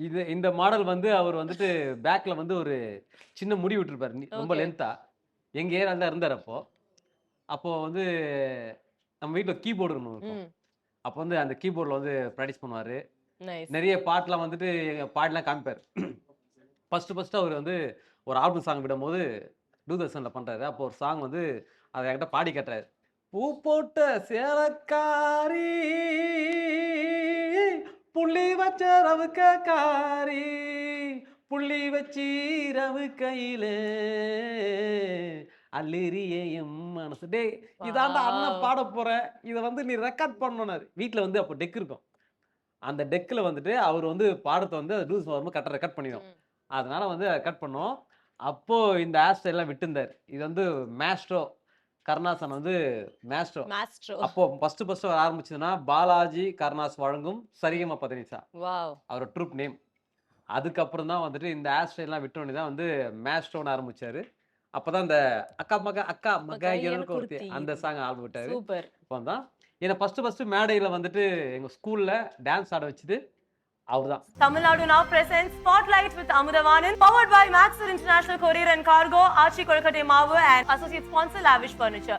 இது இந்த மாடல் வந்து அவர் வந்துட்டு பேக்ல வந்து ஒரு சின்ன முடி விட்டுருப்பாரு. ரொம்ப. லென்த்தா எங்க ஏரியால தான் இருந்தார் அப்போ. அப்போ வந்து நம்ம வீட்டில் கீபோர்டு இருக்கும். ம். அப்போ வந்து அந்த கீபோர்டில் வந்து ப்ராக்டிஸ் பண்ணுவார். நிறைய பாட்டெலாம் வந்துட்டு எங்கள் பாட்டெலாம் காமிப்பார். ஃபஸ்ட்டு ஃபஸ்ட்டு அவர் வந்து ஒரு ஆல்பம் சாங் விடும்போது டூ தௌசண்டில் பண்ணுறாரு அப்போ ஒரு சாங் வந்து அதை என்கிட்ட பாடி கட்டுறாரு பூ போட்ட சேலக்காரி வச்ச ரவுக்க காரி புள்ளி வச்சி ரவு கையிலே. அல்லிரியே எம் மனசு. டேய் இதாண்டா அண்ணன். பாட போறேன் இதை வந்து நீ ரெக்கார்ட் பண்ணணும் வீட்டில் வந்து அப்போ டெக் இருக்கும். அந்த டெக்கில் வந்துட்டு அவர் வந்து பாடத்தை வந்து டூஸ் வரும்போது கரெக்டாக ரெக்கார்ட் பண்ணிடும். அதனால வந்து ரெக்கார்ட் பண்ணோம். அப்போ இந்த ஹேர் ஸ்டைல்லாம் விட்டுருந்தார். இது வந்து மேஸ்ட்ரோ கருணாசன் வந்து மேஸ்ட்ரோ மாஸ்ட்ரோ அப்போ ஃபர்ஸ்ட் ஃபர்ஸ்ட் வர ஆரம்பிச்சதுன்னா பாலாஜி கருணாஸ் வழங்கும் சரிகமா பதினிசா வாவ் அவரோட ட்ரூப் நேம் அதுக்கப்புறம் தான் வந்துட்டு இந்த ஹேர் ஸ்டைல்லாம் விட்டோன்னே தான் வந்து மேஸ்ட்ரோன்னு ஆரம்பிச்சாரு. அப்பதான் இந்த அக்கா மக அக்கா மக ஒருத்தி. அந்த சாங் ஆல்பம் விட்டாரு. சூப்பர் இப்போ தான் ஏன்னா ஃபர்ஸ்ட் ஃபர்ஸ்ட் மேடையில் வந்துட்டு எங்க ஸ்கூல்ல டான்ஸ் ஆட வச்சது. அவர்தான் Tamil Nadu now presents Spotlight with Amudavanan, powered by Maxwell International Courier and Cargo, Archie Kolkate Mavu, and associate sponsor Lavish Furniture.